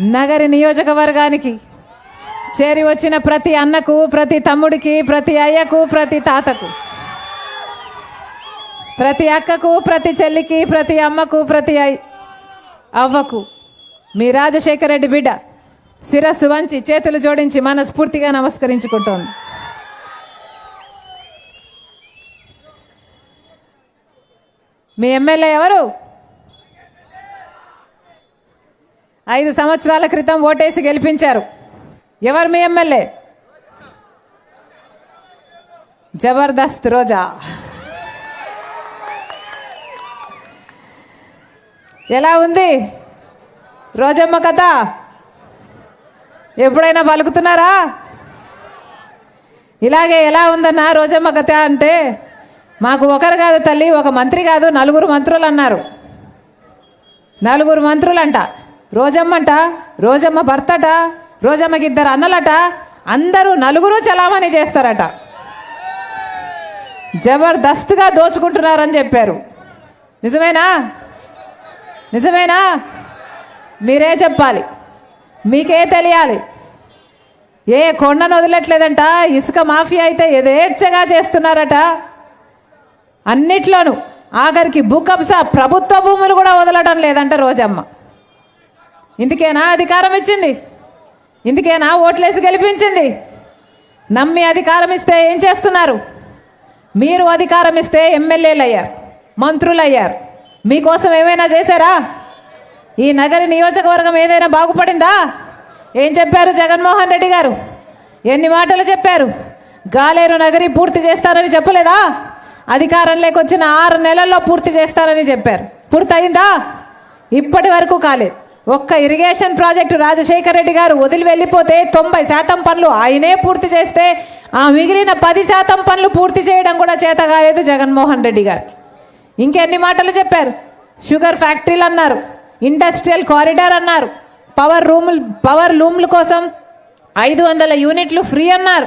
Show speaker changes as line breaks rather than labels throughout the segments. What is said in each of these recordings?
నగరి నియోజకవర్గానికి చేరి వచ్చిన ప్రతి అన్నకు ప్రతి తమ్ముడికి ప్రతి అయ్యకు ప్రతి తాతకు ప్రతి అక్కకు ప్రతి చెల్లికి ప్రతి అమ్మకు ప్రతి అవ్వకు మీ రాజశేఖర రెడ్డి బిడ్డ శిరస్సు వంచి చేతులు జోడించి మనస్ఫూర్తిగా నమస్కరించుకుంటోంది. మీ ఎమ్మెల్యే ఎవరు? ఐదు సంవత్సరాల క్రితం ఓటేసి గెలిపించారు. ఎవరు మీ ఎమ్మెల్యే? జబర్దస్త్ రోజా. ఎలా ఉంది? రోజమ్మ కథ? ఎప్పుడైనా పలుకుతున్నారా? ఇలాగే ఎలా ఉందన్నా రోజమ్మ కథ అంటే మాకు ఒకరు కాదు తల్లి ఒక మంత్రి కాదు నలుగురు మంత్రులు అన్నారు. నలుగురు మంత్రులంట. రోజమ్మంట రోజమ్మ భర్తట రోజమ్మకి ఇద్దరు అన్నలట అందరూ నలుగురు చలామణి చేస్తారట. జబర్దస్త్గా దోచుకుంటున్నారని చెప్పారు. నిజమేనా? నిజమేనా? మీరే చెప్పాలి. మీకే తెలియాలి. ఏ కొండను వదిలట్లేదంట ఇసుక మాఫియా అయితే యథేచ్ఛగా చేస్తున్నారట. అన్నిట్లోనూ ఆఖరికి భూకంస ప్రభుత్వ భూములు కూడా వదలడం లేదంట రోజమ్మ. ఇందుకేనా అధికారం ఇచ్చింది. ఇందుకేనా ఓట్లేసి గెలిపించింది. నమ్మి అధికారం ఇస్తే ఏం చేస్తున్నారు? మీరు అధికారం ఇస్తే ఎమ్మెల్యేలు అయ్యారు మంత్రులు అయ్యారు మీకోసం ఏమైనా చేశారా? ఈ నగరి నియోజకవర్గం ఏదైనా బాగుపడిందా? ఏం చెప్పారు జగన్మోహన్ రెడ్డి గారు? ఎన్ని మాటలు చెప్పారు? గాలేరు నగరి పూర్తి చేస్తానని చెప్పలేదా? అధికారం లేకొచ్చిన ఆరు నెలల్లో పూర్తి చేస్తానని చెప్పారు. పూర్తయిందా? ఇప్పటి వరకు కాలేదు. ఒక్క ఇరిగేషన్ ప్రాజెక్టు రాజశేఖర రెడ్డి గారు వదిలి వెళ్ళిపోతే తొంభై శాతం పనులు ఆయనే పూర్తి చేస్తే ఆ మిగిలిన పది శాతం పనులు పూర్తి చేయడం కూడా చేత కాలేదు జగన్మోహన్ రెడ్డి గారు. ఇంకెన్ని మాటలు చెప్పారు? షుగర్ ఫ్యాక్టరీలు అన్నారు ఇండస్ట్రియల్ కారిడార్ అన్నారు పవర్ రూములు పవర్ లూమ్ల కోసం ఐదు వందల యూనిట్లు ఫ్రీ అన్నారు.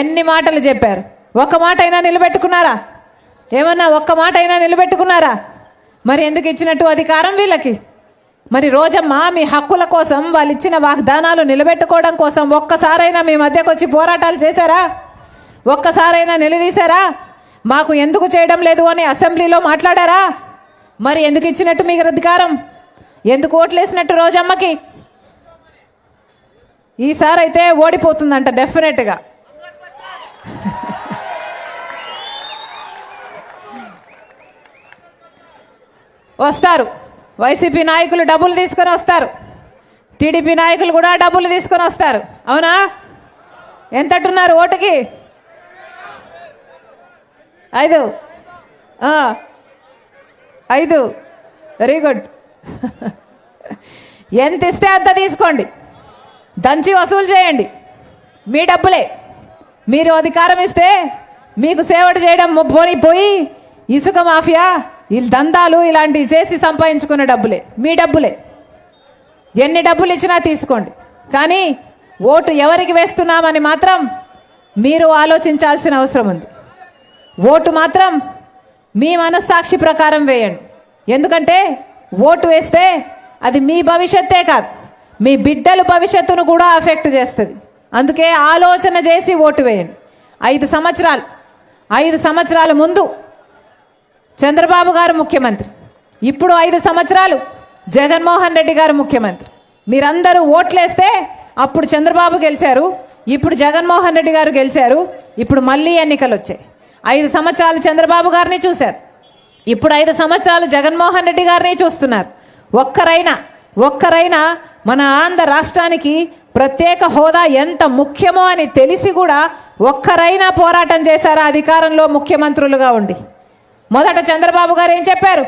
ఎన్ని మాటలు చెప్పారు? ఒక్క మాట అయినా నిలబెట్టుకున్నారా? ఏమన్నా ఒక్క మాట అయినా నిలబెట్టుకున్నారా? మరి ఎందుకు ఇచ్చినట్టు అధికారం వీళ్ళకి? మరి రోజమ్మ మీ హక్కుల కోసం వాళ్ళు ఇచ్చిన వాగ్దానాలు నిలబెట్టుకోవడం కోసం ఒక్కసారైనా మీ మధ్యకు వచ్చి పోరాటాలు చేశారా? ఒక్కసారైనా నిలదీశారా? మాకు ఎందుకు చేయడం లేదు అని అసెంబ్లీలో మాట్లాడారా? మరి ఎందుకు ఇచ్చినట్టు మీకు అధికారం? ఎందుకు ఓట్లేసినట్టు రోజమ్మకి? ఈసారి అయితే ఓడిపోతుందంట డెఫినెట్గా వస్తారు. వైసీపీ నాయకులు డబ్బులు తీసుకొని వస్తారు. టీడీపీ నాయకులు కూడా డబ్బులు తీసుకొని వస్తారు. అవునా? ఎంతట్టున్నారు ఓటుకి? ఐదు. ఐదు. వెరీ గుడ్ ఎంత ఇస్తే అంత తీసుకోండి. దంచి వసూలు చేయండి. మీ డబ్బులే. మీరు అధికారం ఇస్తే మీకు సేవట చేయడం పోని పోయి ఇసుక మాఫియా వీళ్ళు దందాలు ఇలాంటివి చేసి సంపాదించుకున్న డబ్బులే. మీ డబ్బులే. ఎన్ని డబ్బులు ఇచ్చినా తీసుకోండి. కానీ ఓటు ఎవరికి వేస్తున్నామని మాత్రం మీరు ఆలోచించాల్సిన అవసరం ఉంది. ఓటు మాత్రం మీ మనస్సాక్షి ప్రకారం వేయండి. ఎందుకంటే ఓటు వేస్తే అది మీ భవిష్యత్తే కాదు. మీ బిడ్డల భవిష్యత్తును కూడా అఫెక్ట్ చేస్తుంది. అందుకే ఆలోచన చేసి ఓటు వేయండి. ఐదు సంవత్సరాలు. ఐదు సంవత్సరాల ముందు చంద్రబాబు గారు ముఖ్యమంత్రి. ఇప్పుడు ఐదు సంవత్సరాలు జగన్మోహన్ రెడ్డి గారు ముఖ్యమంత్రి. మీరందరూ ఓట్లేస్తే అప్పుడు చంద్రబాబు గెలిచారు ఇప్పుడు జగన్మోహన్ రెడ్డి గారు గెలిచారు ఇప్పుడు మళ్ళీ ఎన్నికలు వచ్చాయి ఐదు సంవత్సరాలు చంద్రబాబు గారిని చూశారు. ఇప్పుడు ఐదు సంవత్సరాలు జగన్మోహన్ రెడ్డి గారిని చూస్తున్నారు. ఒక్కరైనా ఒక్కరైనా మన ఆంధ్ర రాష్ట్రానికి ప్రత్యేక హోదా ఎంత ముఖ్యమో అని తెలిసి కూడా ఒక్కరైనా పోరాటం చేశారా అధికారంలో ముఖ్యమంత్రులుగా ఉండి? మొదట చంద్రబాబు గారు ఏం చెప్పారు?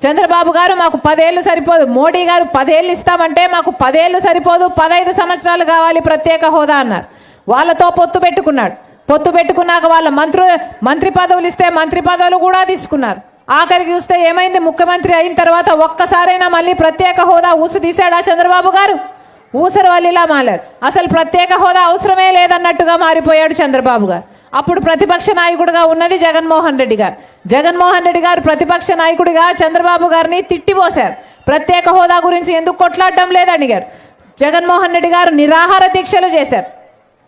చంద్రబాబు గారు మాకు పదేళ్ళు సరిపోదు. మోడీ గారు పదేళ్ళు ఇస్తామంటే మాకు పదేళ్ళు సరిపోదు. పదహైదు సంవత్సరాలు కావాలి ప్రత్యేక హోదా అన్నారు. వాళ్ళతో పొత్తు పెట్టుకున్నాడు. పొత్తు పెట్టుకున్నాక వాళ్ళ మంత్రు మంత్రి పదవులు ఇస్తే మంత్రి పదవులు కూడా తీసుకున్నారు. ఆఖరికి చూస్తే ఏమైంది? ముఖ్యమంత్రి అయిన తర్వాత ఒక్కసారైనా మళ్ళీ ప్రత్యేక హోదా ఊసు తీశాడా చంద్రబాబు గారు? ఊసరు వల్లిలా మారారు అసలు ప్రత్యేక హోదా అవసరమే లేదన్నట్టుగా మారిపోయాడు చంద్రబాబు గారు. అప్పుడు ప్రతిపక్ష నాయకుడిగా ఉన్నది జగన్మోహన్ రెడ్డి గారు. జగన్మోహన్ రెడ్డి గారు ప్రతిపక్ష నాయకుడిగా చంద్రబాబు గారిని తిట్టిపోశారు. ప్రత్యేక హోదా గురించి ఎందుకు కొట్లాడడం లేదని గారు జగన్మోహన్ రెడ్డి గారు నిరాహార దీక్షలు చేశారు.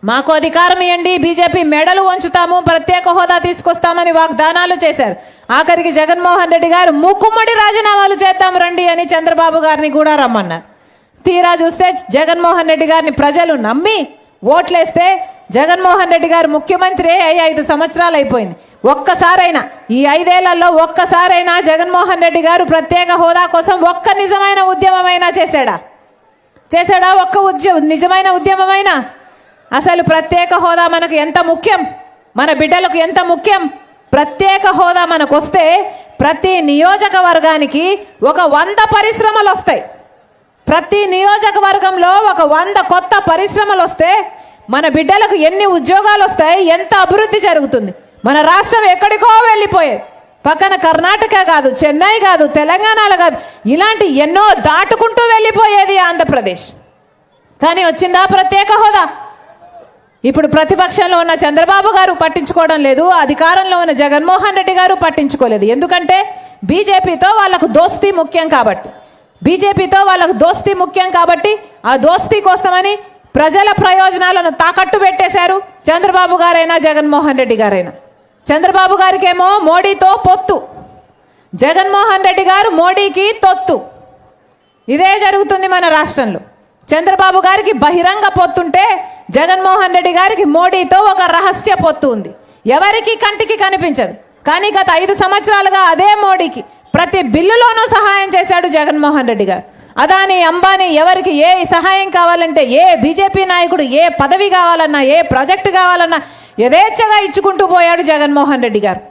మాకు అధికారం ఇవ్వండి బీజేపీ మెడలు వంచుతాము ప్రత్యేక హోదా తీసుకొస్తామని వాగ్దానాలు చేశారు. ఆఖరికి జగన్మోహన్ రెడ్డి గారు ముక్కుమ్మడి రాజీనామాలు చేద్దాం రండి అని చంద్రబాబు గారిని కూడా రమ్మన్నారు. తీరా చూస్తే జగన్మోహన్ రెడ్డి గారిని ప్రజలు నమ్మి ఓట్లేస్తే జగన్మోహన్ రెడ్డి గారు ముఖ్యమంత్రి అయ్యి ఐదు సంవత్సరాలు అయిపోయింది. ఒక్కసారైనా ఈ ఐదేళ్ళలో ఒక్కసారైనా జగన్మోహన్ రెడ్డి గారు ప్రత్యేక హోదా కోసం ఒక్క నిజమైన ఉద్యమమైనా చేశాడా? చేశాడా ఒక్క ఉద్యమ నిజమైన ఉద్యమమైనా? అసలు ప్రత్యేక హోదా మనకు ఎంత ముఖ్యం? మన బిడ్డలకు ఎంత ముఖ్యం? ప్రత్యేక హోదా మనకు వస్తే ప్రతి నియోజకవర్గానికి ఒక వంద పరిశ్రమలు వస్తాయి ప్రతి నియోజకవర్గంలో ఒక వంద కొత్త పరిశ్రమలు వస్తే మన బిడ్డలకు ఎన్ని ఉద్యోగాలు వస్తాయి ఎంత అభివృద్ధి జరుగుతుంది. మన రాష్ట్రం ఎక్కడికో వెళ్ళిపోయేది. పక్కన కర్ణాటక కాదు చెన్నై కాదు తెలంగాణలో కాదు ఇలాంటి ఎన్నో దాటుకుంటూ వెళ్ళిపోయేది ఆంధ్రప్రదేశ్. కానీ వచ్చిందా ప్రత్యేక హోదా? ఇప్పుడు ప్రతిపక్షంలో ఉన్న చంద్రబాబు గారు పట్టించుకోవడం లేదు అధికారంలో ఉన్న జగన్మోహన్ రెడ్డి గారు పట్టించుకోలేదు. ఎందుకంటే బీజేపీతో వాళ్ళకు దోస్తీ ముఖ్యం కాబట్టి. బీజేపీతో వాళ్ళకు దోస్తీ ముఖ్యం కాబట్టి ఆ దోస్తీ కోసమని ప్రజల ప్రయోజనాలను తాకట్టు పెట్టేశారు చంద్రబాబు గారైనా జగన్మోహన్ రెడ్డి గారైనా. చంద్రబాబు గారికేమో మోడీతో పొత్తు. జగన్మోహన్ రెడ్డి గారు మోడీకి తొత్తు. ఇదే జరుగుతుంది మన రాష్ట్రంలో. చంద్రబాబు గారికి బహిరంగ పొత్తుంటే జగన్మోహన్ రెడ్డి గారికి మోడీతో ఒక రహస్య పొత్తు ఉంది. ఎవరికి కంటికి కనిపించదు. కానీ గత ఐదు సంవత్సరాలుగా అదే మోడీకి ప్రతి బిల్లులోనూ సహాయం చేశాడు జగన్మోహన్ రెడ్డి గారు. అదాని అంబానీ ఎవరికి ఏ సహాయం కావాలంటే ఏ బీజేపీ నాయకుడు ఏ పదవి కావాలన్నా ఏ ప్రాజెక్ట్ కావాలన్నా యథేచ్ఛగా ఇచ్చుకుంటూ పోయాడు జగన్మోహన్ రెడ్డి గారు.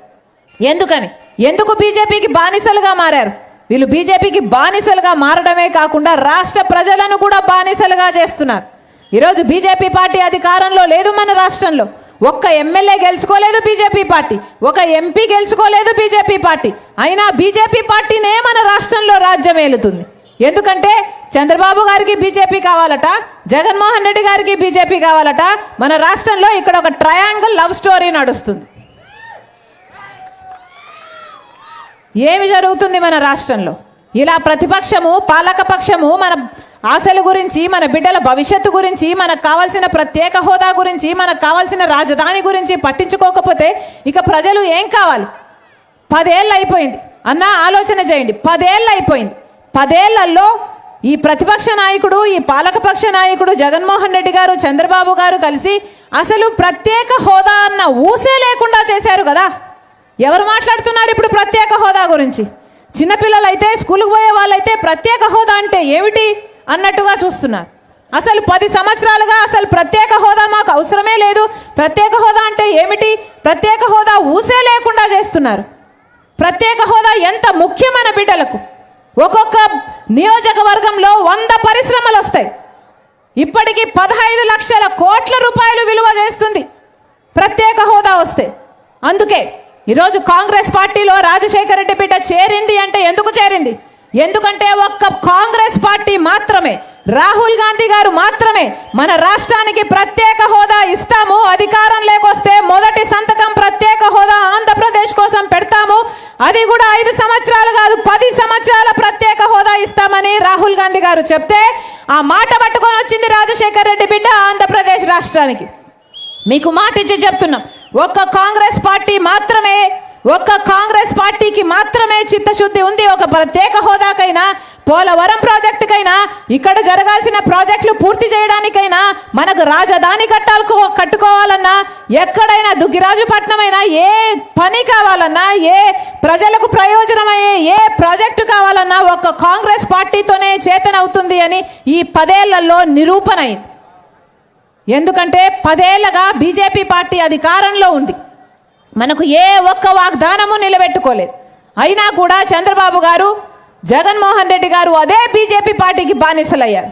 ఎందుకని? ఎందుకు బీజేపీకి బానిసలుగా మారారు? వీళ్ళు బీజేపీకి బానిసలుగా మారడమే కాకుండా రాష్ట్ర ప్రజలను కూడా బానిసలుగా చేస్తున్నారు. ఈరోజు బీజేపీ పార్టీ అధికారంలో లేదు మన రాష్ట్రంలో. ఒక్క ఎమ్మెల్యే గెలుచుకోలేదు బీజేపీ పార్టీ. ఒక ఎంపీ గెలుచుకోలేదు బీజేపీ పార్టీ. అయినా బీజేపీ పార్టీనే మన రాష్ట్రంలో రాజ్యం ఏలుతుంది ఎందుకంటే చంద్రబాబు గారికి బీజేపీ కావాలట జగన్మోహన్ రెడ్డి గారికి బీజేపీ కావాలట మన రాష్ట్రంలో ఇక్కడ ఒక ట్రయాంగిల్ లవ్ స్టోరీ నడుస్తుంది. ఏమి జరుగుతుంది మన రాష్ట్రంలో? ఇలా ప్రతిపక్షము పాలకపక్షము మన ఆశల గురించి మన బిడ్డల భవిష్యత్తు గురించి మనకు కావాల్సిన ప్రత్యేక హోదా గురించి మనకు కావాల్సిన రాజధాని గురించి పట్టించుకోకపోతే ఇక ప్రజలు ఏం కావాలి? పదేళ్ళు అయిపోయింది. అన్న ఆలోచన చేయండి. పదేళ్ళు అయిపోయింది. పదేళ్ళలో ఈ ప్రతిపక్ష నాయకుడు ఈ పాలకపక్ష నాయకుడు జగన్మోహన్ రెడ్డి గారు చంద్రబాబు గారు కలిసి అసలు ప్రత్యేక హోదా అన్న ఊసే లేకుండా చేశారు కదా. ఎవరు మాట్లాడుతున్నారు ఇప్పుడు ప్రత్యేక హోదా గురించి? చిన్నపిల్లలైతే స్కూల్కి పోయే వాళ్ళైతే ప్రత్యేక హోదా అంటే ఏమిటి అన్నట్టుగా చూస్తున్నారు. అసలు పది సంవత్సరాలుగా అసలు ప్రత్యేక హోదా మాకు అవసరమే లేదు. ప్రత్యేక హోదా అంటే ఏమిటి? ప్రత్యేక హోదా ఊసే లేకుండా చేస్తున్నారు. ప్రత్యేక హోదా ఎంత ముఖ్యమైన బిడ్డలకు? ఒక్కొక్క నియోజకవర్గంలో వంద పరిశ్రమలు వస్తాయి. ఇప్పటికీ పదహైదు లక్షల కోట్ల రూపాయలు విలువ చేస్తుంది. ప్రత్యేక హోదా వస్తే. అందుకే ఈరోజు కాంగ్రెస్ పార్టీలో రాజశేఖర రెడ్డి బిడ్డ చేరింది అంటే ఎందుకు చేరింది? ఎందుకంటే ఒక్క కాంగ్రెస్ పార్టీ మాత్రమే రాహుల్ గాంధీ గారు మాత్రమే మన రాష్ట్రానికి ప్రత్యేక హోదా ఇస్తాము. అధికారం లేకొస్తే మొదటి సంతకం ప్రత్యేక హోదా ఆంధ్రప్రదేశ్ కోసం పెడతాము. అది కూడా ఐదు సంవత్సరాలు కాదు పది సంవత్సరాల ప్రత్యేక హోదా ఇస్తామని రాహుల్ గాంధీ గారు చెప్తే ఆ మాట పట్టుకొని వచ్చింది రాజశేఖర్ రెడ్డి బిడ్డ ఆంధ్రప్రదేశ్ రాష్ట్రానికి. మీకు మాట ఇచ్చి చెప్తున్నాం. ఒక్క కాంగ్రెస్ పార్టీ మాత్రమే ఒక్క కాంగ్రెస్ పార్టీకి మాత్రమే చిత్తశుద్ధి ఉంది. ఒక ప్రత్యేక హోదాకైనా పోలవరం ప్రాజెక్టుకైనా ఇక్కడ జరగాల్సిన ప్రాజెక్టులు పూర్తి చేయడానికైనా మనకు రాజధాని కట్టాలకు కట్టుకోవాలన్నా ఎక్కడైనా దుగ్గిరాజుపట్నం అయినా ఏ పని కావాలన్నా ఏ ప్రజలకు ప్రయోజనమయ్యే ఏ ప్రాజెక్టు కావాలన్నా ఒక్క కాంగ్రెస్ పార్టీతోనే చేతనవుతుంది అని ఈ పదేళ్ళలో నిరూపణ అయింది. ఎందుకంటే పదేళ్ళగా బీజేపీ పార్టీ అధికారంలో ఉంది. మనకు ఏ ఒక్క వాగ్దానము నిలబెట్టుకోలేదు. అయినా కూడా చంద్రబాబు గారు జగన్మోహన్ రెడ్డి గారు అదే బీజేపీ పార్టీకి బానిసలయ్యారు.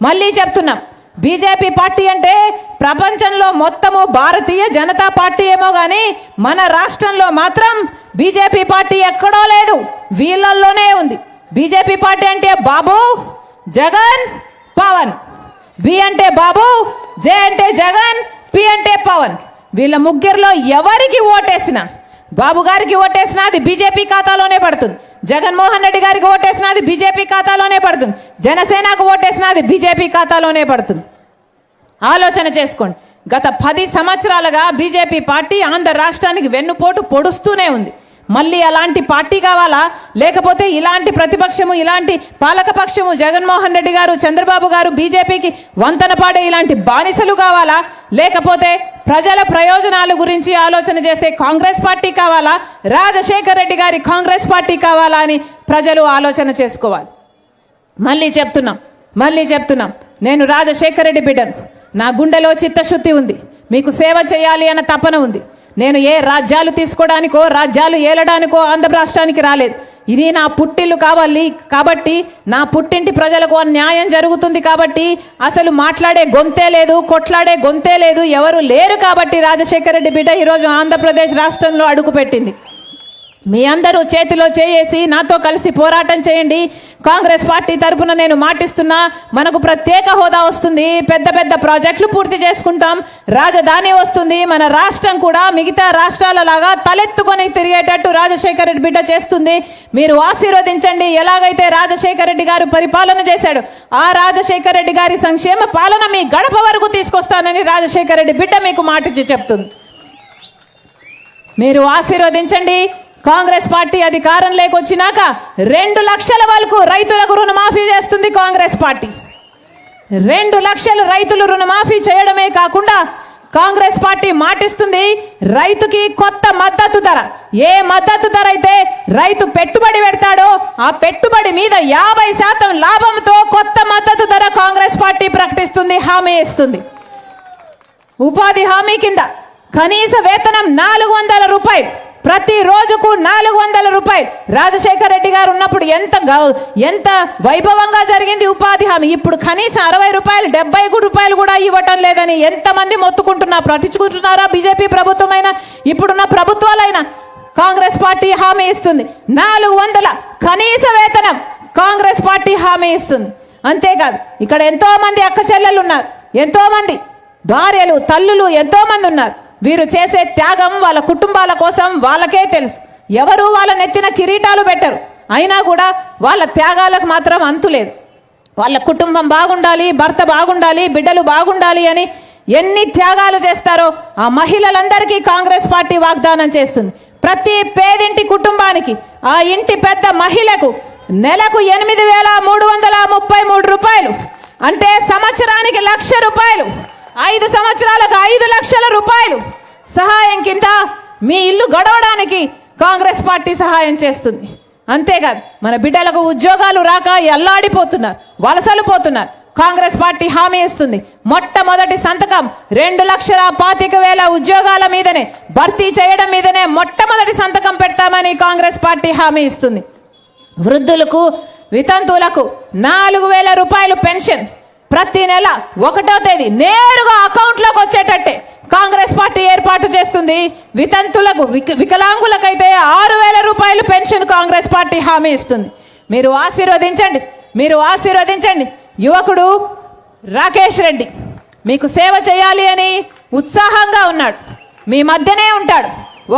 మళ్ళీ చెప్తున్నాం బీజేపీ పార్టీ అంటే ప్రపంచంలో మొత్తము భారతీయ జనతా పార్టీ ఏమో కానీ మన రాష్ట్రంలో మాత్రం బీజేపీ పార్టీ ఎక్కడో లేదు వీళ్ళల్లోనే ఉంది. బీజేపీ పార్టీ అంటే బాబు జగన్ పవన్. బి అంటే బాబు జే అంటే జగన్ పి అంటే పవన్. వీళ్ళ ముగ్గురులో ఎవరికి ఓటేసినా బాబు గారికి ఓటేసినా అది బీజేపీ ఖాతాలోనే పడుతుంది. జగన్మోహన్ రెడ్డి గారికి ఓటేసినది బీజేపీ ఖాతాలోనే పడుతుంది. జనసేనకు ఓటేసినది బీజేపీ ఖాతాలోనే పడుతుంది. ఆలోచన చేసుకోండి. గత పది సంవత్సరాలుగా బీజేపీ పార్టీ ఆంధ్ర రాష్ట్రానికి వెన్నుపోటు పొడుస్తూనే ఉంది. మళ్ళీ అలాంటి పార్టీ కావాలా? లేకపోతే ఇలాంటి ప్రతిపక్షము ఇలాంటి పాలకపక్షము జగన్మోహన్ రెడ్డి గారు చంద్రబాబు గారు బీజేపీకి వంతన పాడే ఇలాంటి బానిసలు కావాలా? లేకపోతే ప్రజల ప్రయోజనాల గురించి ఆలోచన చేసే కాంగ్రెస్ పార్టీ కావాలా? రాజశేఖర్ రెడ్డి గారి కాంగ్రెస్ పార్టీ కావాలా అని ప్రజలు ఆలోచన చేసుకోవాలి. మళ్ళీ చెప్తున్నాం మళ్ళీ చెప్తున్నాం. నేను రాజశేఖర రెడ్డి బిడ్డను. నా గుండెలో చిత్తశుద్ధి ఉంది. మీకు సేవ చేయాలి అన్న తపన ఉంది. నేను ఏ రాజ్యాలు తీసుకోవడానికో రాజ్యాలు ఏలడానికో ఆంధ్ర రాష్ట్రానికి రాలేదు. ఇది నా పుట్టిల్లు కావాలి కాబట్టి నా పుట్టింటి ప్రజలకు న్యాయం జరుగుతుంది కాబట్టి అసలు మాట్లాడే గొంతే లేదు కొట్లాడే గొంతే లేదు ఎవరు లేరు కాబట్టి రాజశేఖర రెడ్డి బిడ్డ ఈరోజు ఆంధ్రప్రదేశ్ రాష్ట్రంలో అడుగుపెట్టింది. మీ అందరూ చేతిలో చేసి నాతో కలిసి పోరాటం చేయండి. కాంగ్రెస్ పార్టీ తరఫున నేను మాటిస్తున్నా మనకు ప్రత్యేక హోదా వస్తుంది. పెద్ద పెద్ద ప్రాజెక్టులు పూర్తి చేసుకుంటాం. రాజధాని వస్తుంది. మన రాష్ట్రం కూడా మిగతా రాష్ట్రాల లాగా తలెత్తుకొని తిరిగేటట్టు రాజశేఖర రెడ్డి బిడ్డ చేస్తుంది. మీరు ఆశీర్వదించండి. ఎలాగైతే రాజశేఖర రెడ్డి గారు పరిపాలన చేశాడు ఆ రాజశేఖర రెడ్డి గారి సంక్షేమ పాలన మీ గడప వరకు తీసుకొస్తానని రాజశేఖర రెడ్డి బిడ్డ మీకు మాటిచ్చి చెప్తుంది. మీరు ఆశీర్వదించండి. కాంగ్రెస్ పార్టీ అధికారం లేకొచ్చినాక రెండు లక్షల వరకు రైతులకు రుణమాఫీ చేస్తుంది కాంగ్రెస్ పార్టీ. రెండు లక్షలు రైతులు రుణమాఫీ చేయడమే కాకుండా కాంగ్రెస్ పార్టీ మాటిస్తుంది రైతుకి కొత్త మద్దతు ధర. ఏ మద్దతు ధర అయితే రైతు పెట్టుబడి పెడతాడో ఆ పెట్టుబడి మీద యాభై శాతం లాభంతో కొత్త మద్దతు ధర కాంగ్రెస్ పార్టీ ప్రకటిస్తుంది హామీ ఇస్తుంది. ఉపాధి హామీ కింద కనీస వేతనం నాలుగు వందల రూపాయలు. ప్రతి రోజుకు నాలుగు వందల రూపాయలు. రాజశేఖర రెడ్డి గారు ఉన్నప్పుడు ఎంత ఎంత వైభవంగా జరిగింది ఉపాధి హామీ. ఇప్పుడు కనీసం అరవై రూపాయలు డెబ్బై రూపాయలు కూడా ఇవ్వటం లేదని ఎంతమంది మొత్తుకుంటున్నా పట్టించుకుంటున్నారా? బీజేపీ ప్రభుత్వమైనా? ఇప్పుడున్న ప్రభుత్వాలైనా కాంగ్రెస్ పార్టీ హామీ ఇస్తుంది. నాలుగు వందల కనీస వేతనం కాంగ్రెస్ పార్టీ హామీ ఇస్తుంది. అంతేకాదు ఇక్కడ ఎంతో మంది అక్క చెల్లెలు ఉన్నారు ఎంతో మంది భార్యలు తల్లులు ఎంతో మంది ఉన్నారు. వీరు చేసే త్యాగం వాళ్ళ కుటుంబాల కోసం వాళ్ళకే తెలుసు. ఎవరు వాళ్ళ నెత్తిన కిరీటాలు పెట్టరు. అయినా కూడా వాళ్ళ త్యాగాలకు మాత్రం అంతు లేదు. వాళ్ళ కుటుంబం బాగుండాలి భర్త బాగుండాలి బిడ్డలు బాగుండాలి అని ఎన్ని త్యాగాలు చేస్తారో ఆ మహిళలందరికీ కాంగ్రెస్ పార్టీ వాగ్దానం చేస్తుంది. ప్రతి పేదింటి కుటుంబానికి ఆ ఇంటి పెద్ద మహిళకు నెలకు ఎనిమిది వేల మూడు వందల ముప్పై మూడు రూపాయలు అంటే సంవత్సరానికి లక్ష రూపాయలు. ఐదు సంవత్సరాలకు ఐదు లక్షల రూపాయలు సహాయం కింద మీ ఇల్లు గడవడానికి కాంగ్రెస్ పార్టీ సహాయం చేస్తుంది. అంతేకాదు మన బిడ్డలకు ఉద్యోగాలు రాక ఎల్లాడిపోతున్నారు వలసలు పోతున్నారు. కాంగ్రెస్ పార్టీ హామీ ఇస్తుంది. మొట్టమొదటి సంతకం రెండు లక్షల పాతిక వేల ఉద్యోగాల మీదనే భర్తీ చేయడం మీదనే మొట్టమొదటి సంతకం పెడతామని కాంగ్రెస్ పార్టీ హామీ ఇస్తుంది. వృద్ధులకు వితంతువులకు నాలుగు వేల రూపాయలు పెన్షన్. ప్రతి నెల ఒకటో తేదీ నేరుగా అకౌంట్లోకి వచ్చేటట్టే. కాంగ్రెస్ పార్టీ ఏర్పాటు చేస్తుంది. వితంతులకు వికలాంగులకైతే ఆరు వేల రూపాయలు పెన్షన్ కాంగ్రెస్ పార్టీ హామీ ఇస్తుంది. మీరు ఆశీర్వదించండి. మీరు ఆశీర్వదించండి. యువకుడు రాకేష్ రెడ్డి మీకు సేవ చేయాలి అని ఉత్సాహంగా ఉన్నాడు. మీ మధ్యనే ఉంటాడు.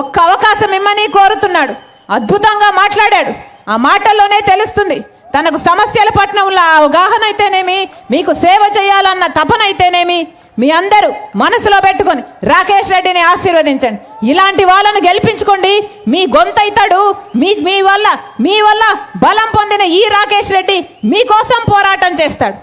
ఒక్క అవకాశం ఇమ్మని కోరుతున్నాడు. అద్భుతంగా మాట్లాడాడు. ఆ మాటల్లోనే తెలుస్తుంది. తనకు సమస్యల పట్ల ఉన్న అవగాహన అయితేనేమి మీకు సేవ చేయాలన్న తపన అయితేనేమి మీ అందరూ మనసులో పెట్టుకొని రాకేష్ రెడ్డిని ఆశీర్వదించండి. ఇలాంటి వాళ్ళను గెలిపించుకోండి. మీ గొంతైతాడు మీ మీ వల్ల మీ వల్ల బలం పొందిన ఈ రాకేష్ రెడ్డి మీకోసం పోరాటం చేస్తాడు.